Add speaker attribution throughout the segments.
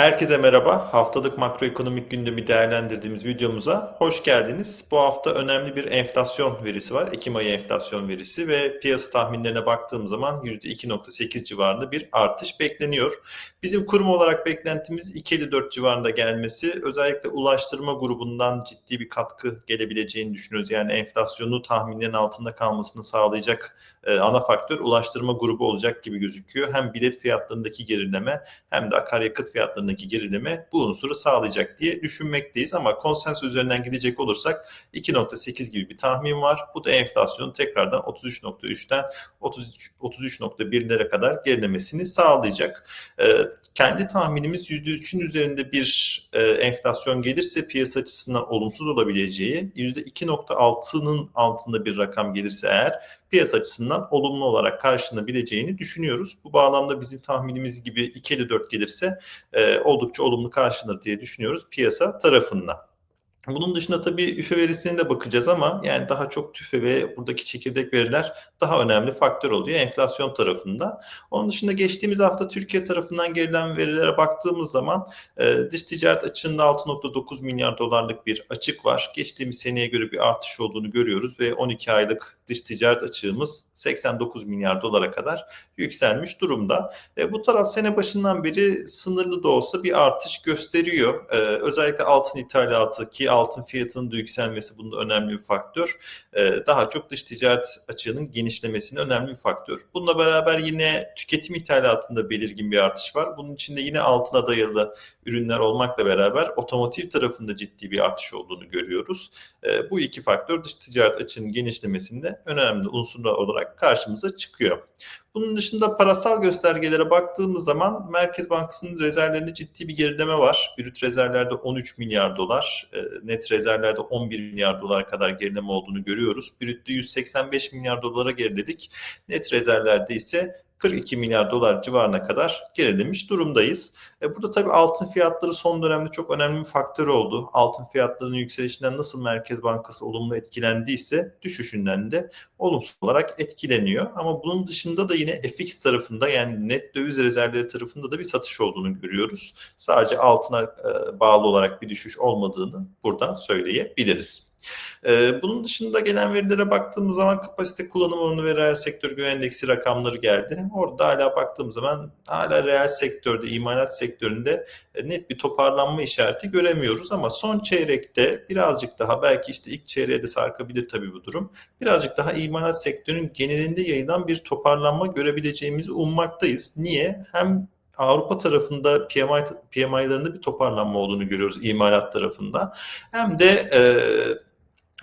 Speaker 1: Herkese merhaba. Haftalık makroekonomik gündemi değerlendirdiğimiz videomuza hoş geldiniz. Bu hafta önemli bir enflasyon verisi var. Ekim ayı enflasyon verisi ve piyasa tahminlerine baktığım zaman %2.8 civarında bir artış bekleniyor. Bizim kurum olarak beklentimiz 2.54 civarında gelmesi. Özellikle ulaştırma grubundan ciddi bir katkı gelebileceğini düşünüyoruz. Yani enflasyonu tahminlerin altında kalmasını sağlayacak e, ana faktör ulaştırma grubu olacak gibi gözüküyor. Hem bilet fiyatlarındaki gerileme hem de akaryakıt fiyatlarındaki gerileme bu unsuru sağlayacak diye düşünmekteyiz. Ama konsens üzerinden gidecek olursak 2.8 gibi bir tahmin var. Bu da enflasyonun tekrardan 33.3'ten 33 33.1'lere kadar gerilemesini sağlayacak. Ee, kendi tahminimiz %3'ün üzerinde bir e, enflasyon gelirse piyasa açısından olumsuz olabileceği, %2.6'nın altında bir rakam gelirse eğer piyasa açısından olumlu olarak karşılanabileceğini düşünüyoruz. Bu bağlamda bizim tahminimiz gibi 2.54 gelirse e, oldukça olumlu karşılanır diye düşünüyoruz piyasa tarafından. Bunun dışında tabii üfe verisine de bakacağız ama yani daha çok tüfe ve buradaki çekirdek veriler daha önemli faktör oluyor enflasyon tarafında. Onun dışında geçtiğimiz hafta Türkiye tarafından gerilen verilere baktığımız zaman e, dış ticaret açığında 6.9 milyar dolarlık bir açık var. Geçtiğimiz seneye göre bir artış olduğunu görüyoruz ve 12 aylık dış ticaret açığımız 89 milyar dolara kadar yükselmiş durumda. E, bu taraf sene başından beri sınırlı da olsa bir artış gösteriyor. E, özellikle altın ithalatı ki altın fiyatının da yükselmesi bunda önemli bir faktör. Ee, daha çok dış ticaret açığının genişlemesine önemli bir faktör. Bununla beraber yine tüketim ithalatında belirgin bir artış var. Bunun içinde yine altına dayalı ürünler olmakla beraber otomotiv tarafında ciddi bir artış olduğunu görüyoruz. Ee, bu iki faktör dış ticaret açığının genişlemesinde önemli unsurlar olarak karşımıza çıkıyor. Bunun dışında parasal göstergelere baktığımız zaman Merkez Bankası'nın rezervlerinde ciddi bir gerileme var. Brüt rezervlerde 13 milyar dolar, e, net rezervlerde 11 milyar dolar kadar gerileme olduğunu görüyoruz. Brütte 185 milyar dolara geriledik. Net rezervlerde ise 42 milyar dolar civarına kadar gerilemiş durumdayız. E burada tabii altın fiyatları son dönemde çok önemli bir faktör oldu. Altın fiyatlarının yükselişinden nasıl Merkez Bankası olumlu etkilendiyse düşüşünden de olumsuz olarak etkileniyor. Ama bunun dışında da yine FX tarafında yani net döviz rezervleri tarafında da bir satış olduğunu görüyoruz. Sadece altına e, bağlı olarak bir düşüş olmadığını buradan söyleyebiliriz. Ee, bunun dışında gelen verilere baktığımız zaman kapasite kullanım oranı ve reel sektör güven endeksi rakamları geldi. Orada hala baktığımız zaman hala reel sektörde, imalat sektöründe e, net bir toparlanma işareti göremiyoruz ama son çeyrekte birazcık daha belki işte ilk çeyreğe de sarkabilir tabii bu durum. Birazcık daha imalat sektörünün genelinde yayılan bir toparlanma görebileceğimizi ummaktayız. Niye? Hem Avrupa tarafında PMI PMI'larında bir toparlanma olduğunu görüyoruz imalat tarafında. Hem de e,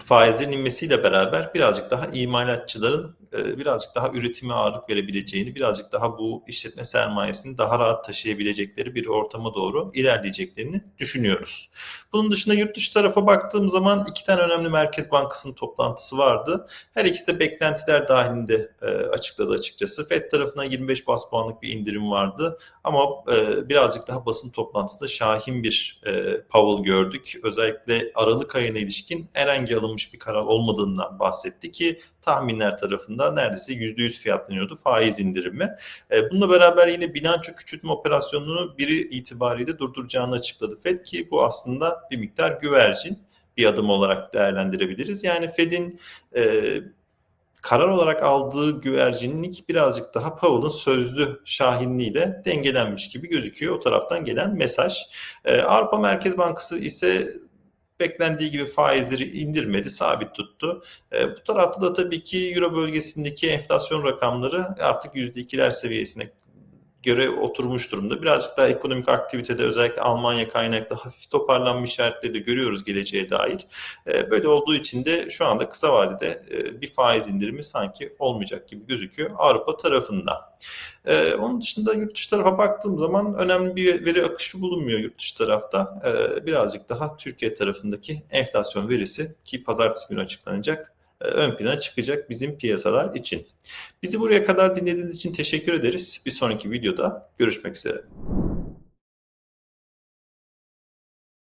Speaker 1: faizlerin inmesiyle beraber birazcık daha imalatçıların e, birazcık daha üretime ağırlık verebileceğini, birazcık daha bu işletme sermayesini daha rahat taşıyabilecekleri bir ortama doğru ilerleyeceklerini düşünüyoruz. Bunun dışında yurt dışı tarafa baktığım zaman iki tane önemli Merkez Bankası'nın toplantısı vardı. Her ikisi de beklentiler dahilinde e, açıkladı açıkçası. FED tarafından 25 bas puanlık bir indirim vardı ama e, birazcık daha basın toplantısında şahin bir Powell gördük. Özellikle Aralık ayına ilişkin herhangi alınmış bir karar olmadığından bahsetti ki tahminler tarafından neredeyse %100 fiyatlanıyordu faiz indirimi. E, bununla beraber yine bilanço küçültme operasyonunu biri itibariyle durduracağını açıkladı FED ki bu aslında bir miktar güvercin bir adım olarak değerlendirebiliriz. Yani Fed'in e, karar olarak aldığı güvercinlik birazcık daha Powell'ın sözlü şahinliğiyle dengelenmiş gibi gözüküyor o taraftan gelen mesaj. E, Avrupa Merkez Bankası ise beklendiği gibi faizleri indirmedi, sabit tuttu. E, bu tarafta da tabii ki Euro bölgesindeki enflasyon rakamları artık %2'ler seviyesine göre oturmuş durumda. Birazcık daha ekonomik aktivitede özellikle Almanya kaynaklı hafif toparlanma işaretleri de görüyoruz geleceğe dair. Ee, böyle olduğu için de şu anda kısa vadede e, bir faiz indirimi sanki olmayacak gibi gözüküyor Avrupa tarafında. Ee, onun dışında yurt dışı tarafa baktığım zaman önemli bir veri akışı bulunmuyor yurt dışı tarafta. Ee, birazcık daha Türkiye tarafındaki enflasyon verisi ki pazartesi günü açıklanacak ön plana çıkacak bizim piyasalar için. Bizi buraya kadar dinlediğiniz için teşekkür ederiz. Bir sonraki videoda görüşmek üzere.